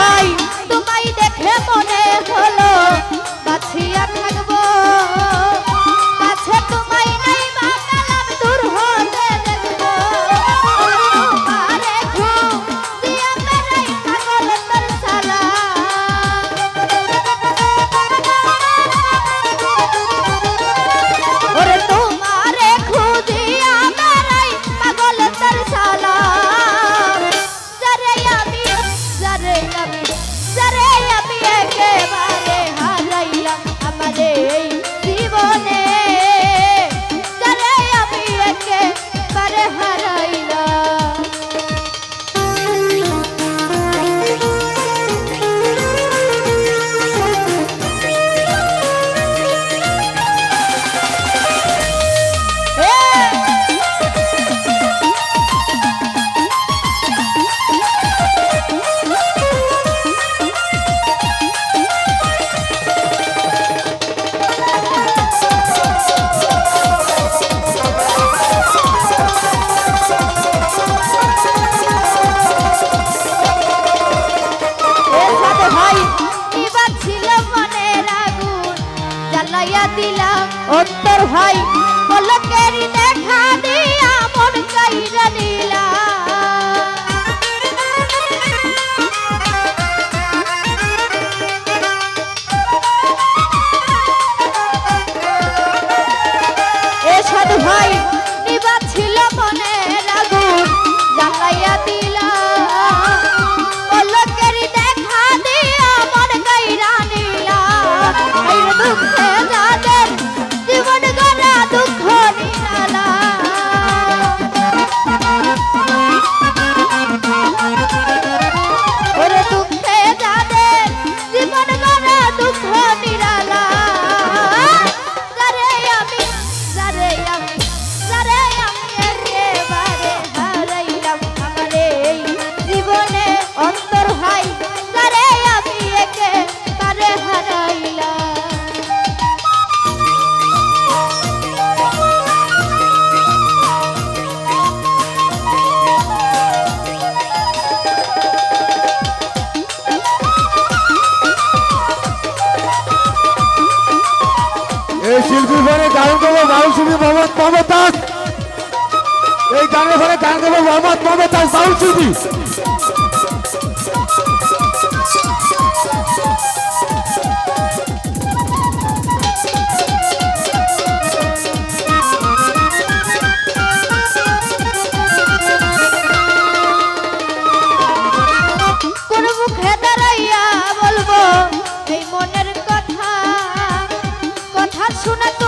ভাই তোমায় দেখে মনে হলো বাছিয়া থাকা অন্তর ভাই পলকেরি দেখা দিয়া মন কাইরা দিল এই শিল্পীর ফলে গান করব গাউন শিল্পী মোহাম্মদ মমতাজ এই গানের ফলে গান করব মোহাম্মদ মমতাজ গাউন শিল্পী শুনে